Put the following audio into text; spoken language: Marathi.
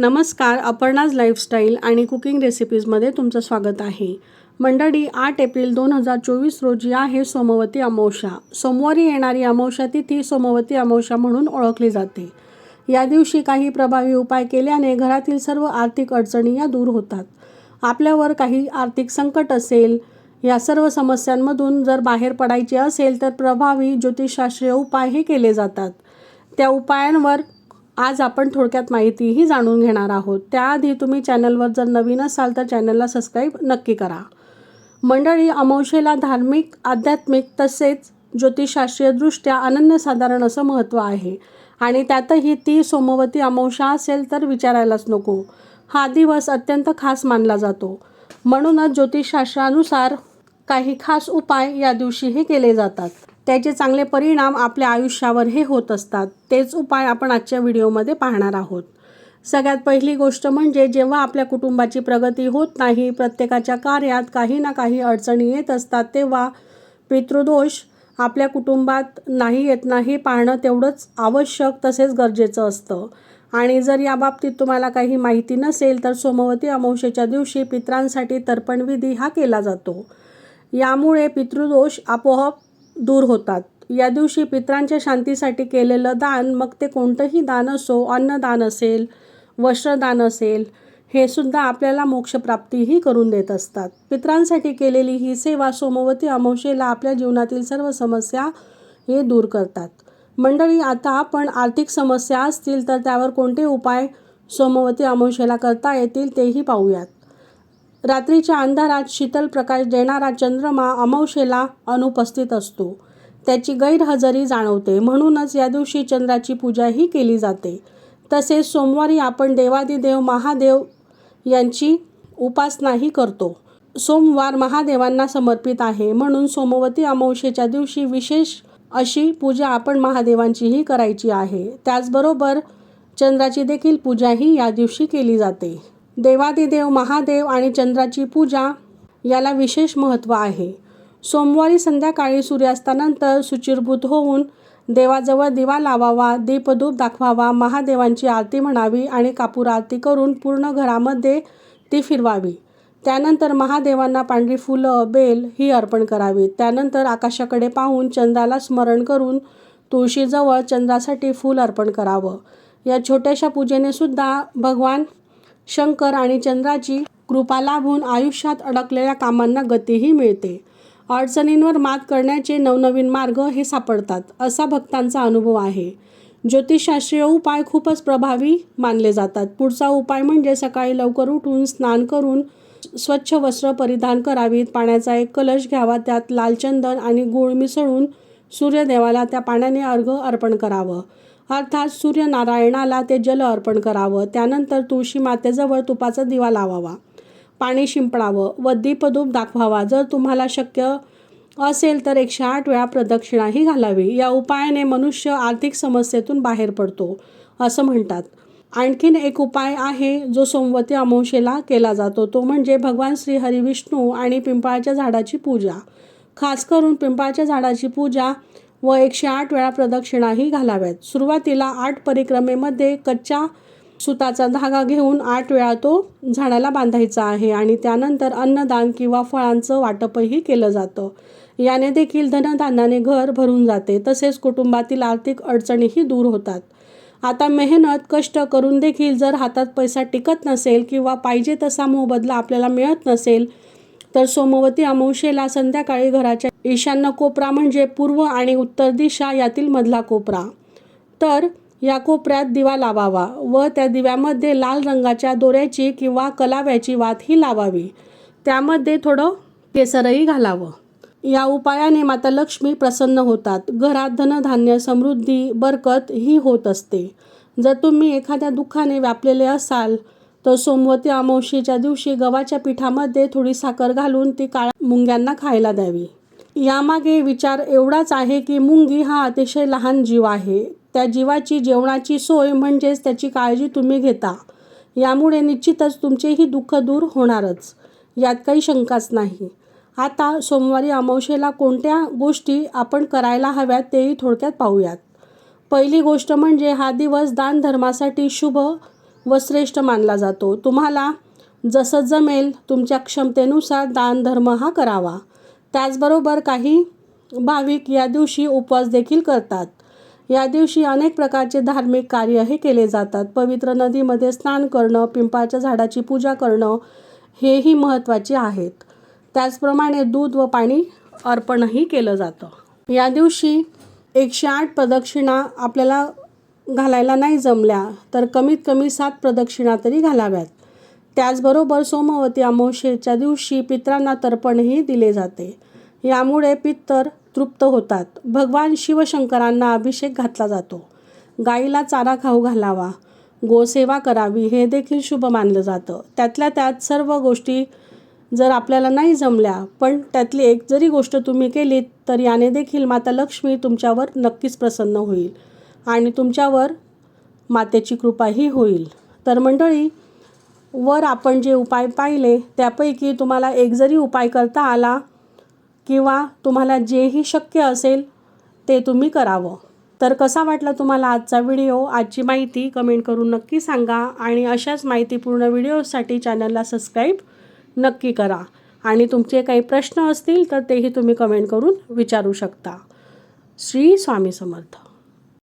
नमस्कार अपर्णाज लाईफस्टाईल आणि कुकिंग रेसिपीजमध्ये तुमचं स्वागत आहे. मंडळी आठ एप्रिल दोन हजार चोवीस रोजी आहे सोमवती अमावस्या. सोमवारी येणारी अमावस्या तिथी सोमवती अमावस्या म्हणून ओळखली जाते. या दिवशी काही प्रभावी उपाय केल्याने घरातील सर्व आर्थिक अडचणी या दूर होतात. आपल्यावर काही आर्थिक संकट असेल या सर्व समस्यांमधून जर बाहेर पडायचे असेल तर प्रभावी ज्योतिषशास्त्रीय उपाय हे केले जातात. त्या उपायांवर आज आपण थोडक्यात माहितीही जाणून घेणार आहोत. त्याआधी तुम्ही चॅनलवर जर नवीन असाल तर चॅनलला सबस्क्राईब नक्की करा. मंडळी अमावशेला धार्मिक आध्यात्मिक तसेच ज्योतिषशास्त्रीयदृष्ट्या अनन्यसाधारण असं महत्त्व आहे. आणि त्यातही ती सोमवती अमावशा असेल तर विचारायलाच नको. हा दिवस अत्यंत खास मानला जातो. म्हणूनच ज्योतिषशास्त्रानुसार काही खास उपाय या दिवशीही केले जातात. त्याचे चांगले परिणाम आपल्या आयुष्यावर हे होत असतात. तेच उपाय आपण आजच्या व्हिडिओमध्ये पाहणार आहोत. सगळ्यात पहिली गोष्ट म्हणजे जेव्हा आपल्या कुटुंबाची प्रगती होत नाही प्रत्येकाच्या कार्यात काही ना काही अडचणी येत असतात तेव्हा पितृदोष आपल्या कुटुंबात नाही येत नाही पाहणं तेवढंच आवश्यक तसेच गरजेचं असतं. आणि जर याबाबतीत तुम्हाला काही माहिती नसेल तर सोमवती अमावस्येच्या दिवशी पित्रांसाठी तर्पणविधी हा केला जातो. यामुळे पितृदोष आपोआप दूर होतात. या दिवशी पित्रांच्या शांतीसाठी केलेलं दान मग ते कोणतंही दान असो अन्नदान असेल वस्त्रदान असेल हे सुद्धा आपल्याला मोक्षप्राप्तीही करून देत असतात. पित्रांसाठी केलेली ही सेवा सोमवती अमावशेला आपल्या जीवनातील सर्व समस्या हे दूर करतात. मंडळी आता आपण आर्थिक समस्या असतील तर त्यावर कोणते उपाय सोमवती अमावशेला करता येतील तेही पाहूयात. रात्रीच्या अंधारात शीतल प्रकाश देणारा चंद्रमा अमावशेला अनुपस्थित असतो. त्याची गैरहजेरी जाणवते. म्हणूनच या दिवशी चंद्राची पूजाही केली जाते. तसेच सोमवारी आपण देवादिदेव महादेव यांची उपासनाही करतो. सोमवार महादेवांना समर्पित आहे. म्हणून सोमवती अमावशेच्या दिवशी विशेष अशी पूजा आपण महादेवांचीही करायची आहे. त्याचबरोबर चंद्राची देखील पूजाही या दिवशी केली जाते. देवादिदेव महादेव आणि चंद्राची पूजा याला विशेष महत्त्व आहे. सोमवारी संध्याकाळी सूर्यास्तानंतर सुचिरभूत होऊन देवाजवळ दिवा लावावा दीपधूप दाखवावा महादेवांची आरती म्हणावी आणि कापूर आरती करून पूर्ण घरामध्ये ती फिरवावी. त्यानंतर महादेवांना पांढरी फुलं बेल ही अर्पण करावी. त्यानंतर आकाशाकडे पाहून चंद्राला स्मरण करून तुळशीजवळ चंद्रासाठी फूल अर्पण करावं. या छोट्याशा पूजेने सुद्धा भगवान शंकर आणि चंद्राची कृपा लाभून आयुष्यात अडकलेल्या कामांना गतीही मिळते. अडचणींवर मात करण्याचे नवनवीन मार्ग हे सापडतात असा भक्तांचा अनुभव आहे. ज्योतिषशास्त्रीय उपाय खूपच प्रभावी मानले जातात. पुढचा उपाय म्हणजे सकाळी लवकर उठून स्नान करून स्वच्छ वस्त्र परिधान करावीत. पाण्याचा एक कलश घ्यावा त्यात लाल चंदन आणि गूळ मिसळून सूर्यदेवाला त्या पाण्याने अर्घ अर्पण करावं. अर्थात सूर्यनारायणाला ते जल अर्पण करावं त्यानंतर तुळशी मातेजवळ तुपाचा दिवा लावावा पाणी शिंपडावं व दीपधूप दाखवावा. जर तुम्हाला शक्य असेल तर एकशे आठ वेळा प्रदक्षिणाही घालावी. या उपायाने मनुष्य आर्थिक समस्येतून बाहेर पडतो असं म्हणतात. आणखीन एक उपाय आहे जो सोमवती अमावशेला केला जातो. तो म्हणजे भगवान श्री हरिविष्णू आणि पिंपळाच्या झाडाची पूजा. खास करून पिंपळाच्या झाडाची पूजा व एकशे आठ वेळा प्रदक्षिणाही घालाव्यात. सुरुवातीला आठ परिक्रमेमध्ये कच्च्या सुताचा धागा घेऊन आठ वेळा तो झाडाला बांधायचा आहे आणि त्यानंतर अन्नदान किंवा फळांचं वाटपही केलं जातं. याने देखील धनधान्याने घर भरून जाते तसेच कुटुंबातील आर्थिक अडचणीही दूर होतात. आता मेहनत कष्ट करून देखील जर हातात पैसा टिकत नसेल किंवा पाहिजे तसा मोबदला आपल्याला मिळत नसेल तर सोमवती अमावशेला संध्याकाळी घराच्या ईशान्य कोपरा म्हणजे पूर्व आणि उत्तर दिशा यातील मधला कोपरा. तर या कोपऱ्यात दिवा लावावा व त्या दिव्यामध्ये लाल रंगाच्या दोऱ्याची किंवा कलाव्याची वात ही लावावी. त्यामध्ये थोडं केसरही घालावं. या उपायाने माता लक्ष्मी प्रसन्न होतात. घरात धनधान्य समृद्धी बरकत ही होत असते. जर तुम्ही एखाद्या दुःखाने व्यापलेले असाल तर सोमवती अमावस्येच्या दिवशी गव्हाच्या पिठामध्ये थोडी साखर घालून ती काळ्या मुंग्यांना खायला द्यावी. यामागे विचार एवढाच आहे की मुंगी हा अतिशय लहान जीव आहे. त्या जीवाची जेवणाची सोय म्हणजेच त्याची काळजी तुम्ही घेता. यामुळे निश्चितच तुमचेही दुःख दूर होणारच. यात काही शंकाच नाही. आता सोमवारी अमावशेला कोणत्या गोष्टी आपण करायला हव्यात तेही थोडक्यात पाहूयात. पहिली गोष्ट म्हणजे हा दिवस दानधर्मासाठी शुभ व श्रेष्ठ मानला जातो. तुम्हाला जसं जमेल तुमच्या क्षमतेनुसार दानधर्म हा करावा. त्याचबरोबर काही भाविक या दिवशी उपवास देखील करतात. या दिवशी अनेक प्रकारचे धार्मिक कार्यही केले जातात. पवित्र नदीमध्ये स्नान करणं पिंपळाच्या झाडाची पूजा करणं हेही महत्त्वाचे आहेत. त्याचप्रमाणे दूध व पाणी अर्पणही केलं जातं. या दिवशी एकशे आठ प्रदक्षिणा आपल्याला घालायला नाही जमल्या तर कमीत कमी सात प्रदक्षिणा तरी घालाव्यात. त्याचबरोबर सोमवती अमावस्येच्या दिवशी पित्रांना तर्पणही दिले जाते. यामुळे पित्तर तृप्त होतात. भगवान शिवशंकरांना अभिषेक घातला जातो. गाईला चारा खाऊ घालावा. गोसेवा करावी हे देखील शुभ मानलं जातं. त्यातल्या त्यात सर्व गोष्टी जर आपल्याला नाही जमल्या पण त्यातली एक जरी गोष्ट तुम्ही केलीत तर याने देखील माता लक्ष्मी तुमच्यावर नक्कीच प्रसन्न होईल. आणि तुमच्यावर मातेची कृपाही होईल. तर मंडळी वर आपण जे उपाय पाहिले त्यापैकी तुम्हाला एक जरी उपाय करता आला किंवा तुम्हाला जेही शक्य असेल ते तुम्ही करावं. तर कसा वाटला तुम्हाला आजचा व्हिडिओ? आजची माहिती कमेंट करून नक्की सांगा आणि अशाच माहितीपूर्ण व्हिडिओसाठी चॅनलला सबस्क्राईब नक्की करा. आणि तुमचे काही प्रश्न असतील तर तेही तुम्ही कमेंट करून विचारू शकता. श्री स्वामी समर्थ.